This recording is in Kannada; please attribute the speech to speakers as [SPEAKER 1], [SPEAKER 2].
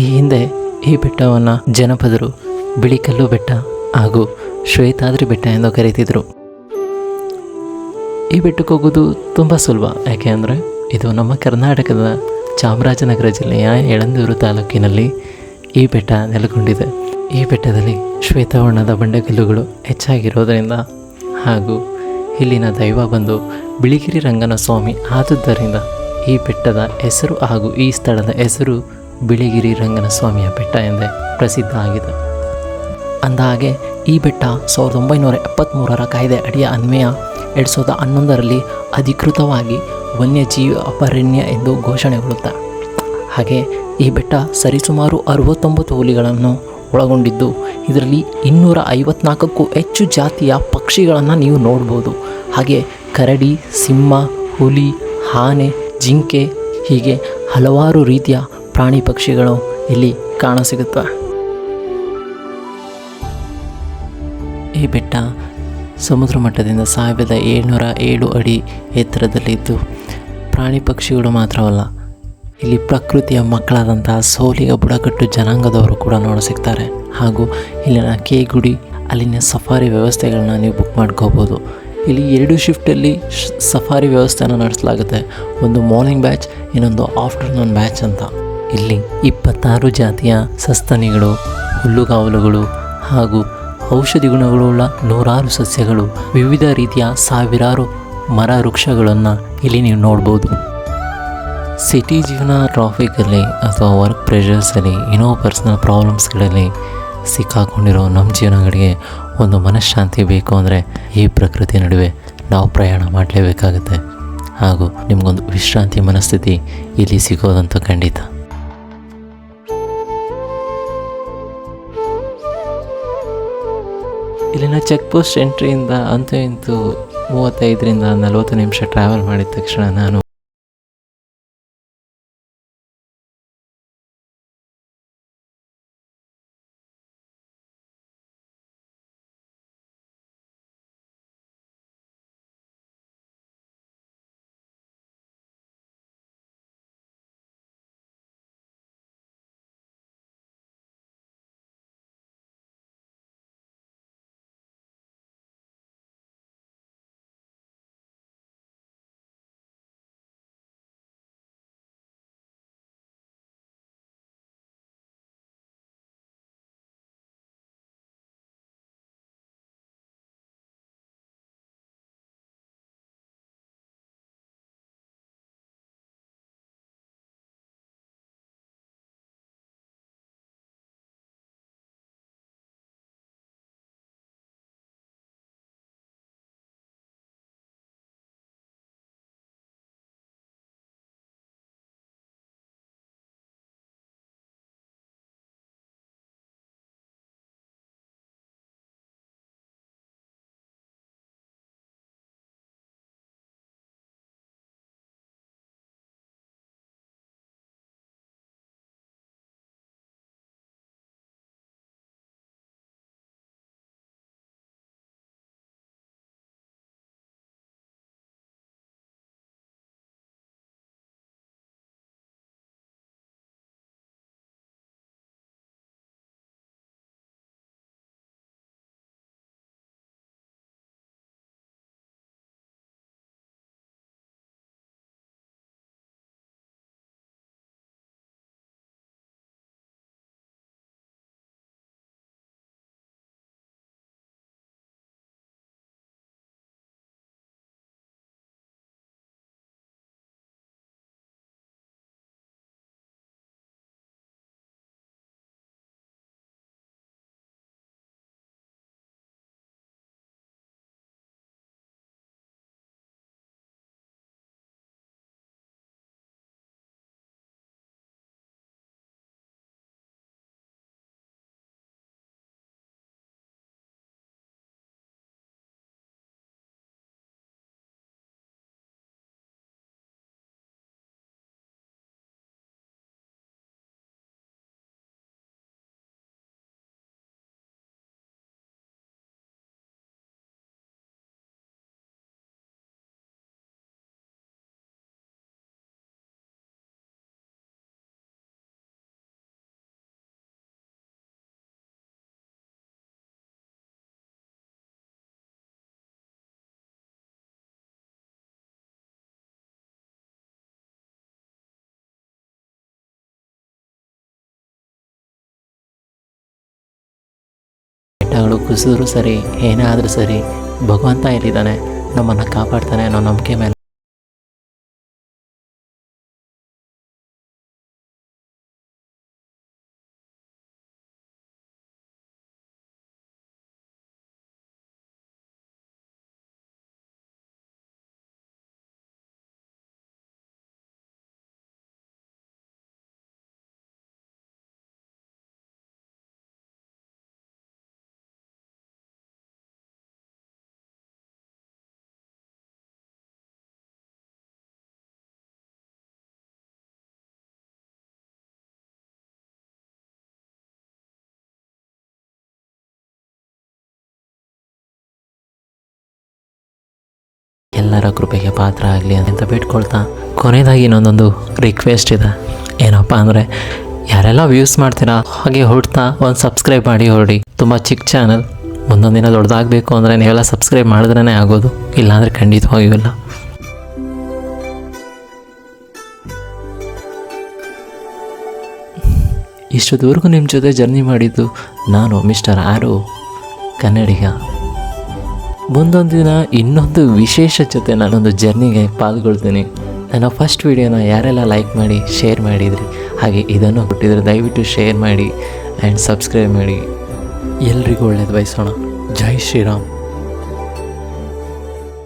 [SPEAKER 1] ಈ ಹಿಂದೆ ಈ ಬೆಟ್ಟವನ್ನು ಜನಪದರು ಬಿಳಿಕಲ್ಲು ಬೆಟ್ಟ ಹಾಗೂ ಶ್ವೇತಾದ್ರಿ ಬೆಟ್ಟ ಎಂದು ಕರೀತಿದ್ರು. ಈ ಬೆಟ್ಟಕ್ಕೆ ಹೋಗೋದು ತುಂಬ ಸುಲಭ. ಯಾಕೆ ಅಂದರೆ ಇದು ನಮ್ಮ ಕರ್ನಾಟಕದ ಚಾಮರಾಜನಗರ ಜಿಲ್ಲೆಯ ಯಳಂದೂರು ತಾಲೂಕಿನಲ್ಲಿ ಈ ಬೆಟ್ಟ ನೆಲೆಗೊಂಡಿದೆ. ಈ ಬೆಟ್ಟದಲ್ಲಿ ಶ್ವೇತವರ್ಣದ ಬಂಡೆಗಲ್ಲುಗಳು ಹೆಚ್ಚಾಗಿರೋದರಿಂದ ಹಾಗೂ ಇಲ್ಲಿನ ದೈವ ಬಂದು ಬಿಳಿಗಿರಿ ರಂಗನ ಸ್ವಾಮಿ ಆದುದರಿಂದ ಈ ಬೆಟ್ಟದ ಹೆಸರು ಹಾಗೂ ಈ ಸ್ಥಳದ ಹೆಸರು ಬಿಳಿಗಿರಿ ರಂಗನಸ್ವಾಮಿಯ ಬೆಟ್ಟ ಎಂದೇ ಪ್ರಸಿದ್ಧ ಆಗಿದೆ. ಅಂದಹಾಗೆ, ಈ ಬೆಟ್ಟ ಸಾವಿರದ ಒಂಬೈನೂರ ಎಪ್ಪತ್ತ್ಮೂರರ ಕಾಯ್ದೆ ಅಡಿಯ ಅನ್ವಯ ಎರಡು ಸಾವಿರದ ಹನ್ನೊಂದರಲ್ಲಿ ಅಧಿಕೃತವಾಗಿ ವನ್ಯಜೀವಿ ಅಪರಣ್ಯ ಎಂದು ಘೋಷಣೆಗೊಳ್ಳುತ್ತೆ. ಹಾಗೆ, ಈ ಬೆಟ್ಟ ಸರಿಸುಮಾರು ಅರವತ್ತೊಂಬತ್ತು ಹುಲಿಗಳನ್ನು ಒಳಗೊಂಡಿದ್ದು, ಇದರಲ್ಲಿ ಇನ್ನೂರ ಐವತ್ನಾಲ್ಕಕ್ಕೂ ಹೆಚ್ಚು ಜಾತಿಯ ಪಕ್ಷಿಗಳನ್ನು ನೀವು ನೋಡ್ಬೋದು. ಹಾಗೆ, ಕರಡಿ, ಸಿಂಹ, ಹುಲಿ, ಆನೆ, ಜಿಂಕೆ ಹೀಗೆ ಹಲವಾರು ರೀತಿಯ ಪ್ರಾಣಿ ಪಕ್ಷಿಗಳು ಇಲ್ಲಿ ಕಾಣಸಿಗುತ್ತವೆ ಈ ಬೆಟ್ಟ ಸಮುದ್ರ ಮಟ್ಟದಿಂದ ಸಾವಿರದ ಏಳ್ನೂರ ಏಳು ಅಡಿ ಎತ್ತರದಲ್ಲಿದ್ದು ಪ್ರಾಣಿ ಪಕ್ಷಿಗಳು ಮಾತ್ರವಲ್ಲ, ಇಲ್ಲಿ ಪ್ರಕೃತಿಯ ಮಕ್ಕಳಾದಂತಹ ಸೋಲಿಗ ಬುಡಕಟ್ಟು ಜನಾಂಗದವರು ಕೂಡ ನೋಡ ಸಿಗ್ತಾರೆ. ಹಾಗೂ ಇಲ್ಲಿನ ಕೆ ಗುಡಿ ಅಲ್ಲಿನ ಸಫಾರಿ ವ್ಯವಸ್ಥೆಗಳನ್ನ ನೀವು ಬುಕ್ ಮಾಡ್ಕೋಬೋದು. ಇಲ್ಲಿ ಎರಡು ಶಿಫ್ಟಲ್ಲಿ ಸಫಾರಿ ವ್ಯವಸ್ಥೆಯನ್ನು ನಡೆಸಲಾಗುತ್ತೆ. ಒಂದು ಮಾರ್ನಿಂಗ್ ಬ್ಯಾಚ್ ಇನ್ನೊಂದು ಆಫ್ಟರ್ನೂನ್ ಬ್ಯಾಚ್ ಅಂತ. ಇಲ್ಲಿ ಇಪ್ಪತ್ತಾರು ಜಾತಿಯ ಸಸ್ತನಿಗಳು, ಹುಲ್ಲುಗಾವಲುಗಳು ಹಾಗೂ ಔಷಧಿ ಗುಣಗಳುಳ್ಳ ನೂರಾರು ಸಸ್ಯಗಳು, ವಿವಿಧ ರೀತಿಯ ಸಾವಿರಾರು ಮರ ವೃಕ್ಷಗಳನ್ನು ಇಲ್ಲಿ ನೀವು ನೋಡ್ಬೋದು. ಸಿಟಿ ಜೀವನ ಟ್ರಾಫಿಕಲ್ಲಿ ಅಥವಾ ವರ್ಕ್ ಪ್ರೆಷರ್ಸಲ್ಲಿ ಏನೋ ಪರ್ಸ್ನಲ್ ಪ್ರಾಬ್ಲಮ್ಸ್ಗಳಲ್ಲಿ ಸಿಕ್ಕಾಕೊಂಡಿರೋ ನಮ್ಮ ಜೀವನಗಳಿಗೆ ಒಂದು ಮನಃಶಾಂತಿ ಬೇಕು ಅಂದರೆ ಈ ಪ್ರಕೃತಿ ನಡುವೆ ನಾವು ಪ್ರಯಾಣ ಮಾಡಲೇಬೇಕಾಗುತ್ತೆ. ಹಾಗೂ ನಿಮಗೊಂದು ವಿಶ್ರಾಂತಿ ಮನಸ್ಥಿತಿ ಇಲ್ಲಿ ಸಿಗೋದಂತೂ ಖಂಡಿತ. ಇಲ್ಲಿನ ಚೆಕ್ ಪೋಸ್ಟ್ ಎಂಟ್ರಿಯಿಂದ ಅಂತೂ ಇಂತೂ ಮೂವತ್ತೈದರಿಂದ ನಲವತ್ತು ನಿಮಿಷ ಟ್ರಾವೆಲ್ ಮಾಡಿದ ತಕ್ಷಣ ನಾನು ಮನೆಗಳು ಕುಸಿದ್ರು ಸರಿ ಏನೇ ಆದರೂ ಸರಿ ಭಗವಂತ ಇಲ್ಲಿದ್ದಾನೆ ನಮ್ಮನ್ನು ಕಾಪಾಡ್ತಾನೆ ಅನ್ನೋ ನಂಬಿಕೆ ಮೇಲೆ. ಎಲ್ಲರ ಕೃಪೆಗೆ ಪಾತ್ರ ಆಗಲಿ ಅಂತ ಬಿಟ್ಕೊಳ್ತಾ ಕೊನೆಯದಾಗಿ ಇನ್ನೊಂದೊಂದು ರಿಕ್ವೆಸ್ಟ್ ಇದೆ. ಏನಪ್ಪ ಅಂದರೆ, ಯಾರೆಲ್ಲ ವ್ಯೂಸ್ ಮಾಡ್ತೀರಾ, ಹಾಗೆ ಹೊಡ್ತಾ ಒಂದು ಸಬ್ಸ್ಕ್ರೈಬ್ ಮಾಡಿ ಹೊರಡಿ. ತುಂಬ ಚಿಕ್ಕ ಚಾನಲ್ ಒಂದೊಂದು ದಿನ ದೊಡ್ಡದಾಗಬೇಕು ಅಂದರೆ ನೀವೆಲ್ಲ ಸಬ್ಸ್ಕ್ರೈಬ್ ಮಾಡಿದ್ರೇ ಆಗೋದು, ಇಲ್ಲಾಂದರೆ ಖಂಡಿತವಾಗಿಯೂ ಇಲ್ಲ. ಇಷ್ಟೊತ್ತವರೆಗೂ ನಿಮ್ಮ ಜೊತೆ ಜರ್ನಿ ಮಾಡಿದ್ದು ನಾನು ಮಿಸ್ಟರ್ ಆರು ಕನ್ನಡಿಗ. ಮುಂದೊಂದು ದಿನ ಇನ್ನೊಂದು ವಿಶೇಷ ಜೊತೆ ನಾನೊಂದು ಜರ್ನಿಗೆ ಪಾಲ್ಗೊಳ್ತೀನಿ. ನನ್ನ ಫಸ್ಟ್ ವಿಡಿಯೋನ ಯಾರೆಲ್ಲ ಲೈಕ್ ಮಾಡಿ ಶೇರ್ ಮಾಡಿದ್ರಿ, ಹಾಗೆ ಇದನ್ನು ಕೊಟ್ಟಿದ್ರೆ ದಯವಿಟ್ಟು ಶೇರ್ ಮಾಡಿ ಆ್ಯಂಡ್ ಸಬ್ಸ್ಕ್ರೈಬ್ ಮಾಡಿ. ಎಲ್ರಿಗೂ ಒಳ್ಳೇದು ಬಯಸೋಣ. ಜೈ ಶ್ರೀರಾಮ್.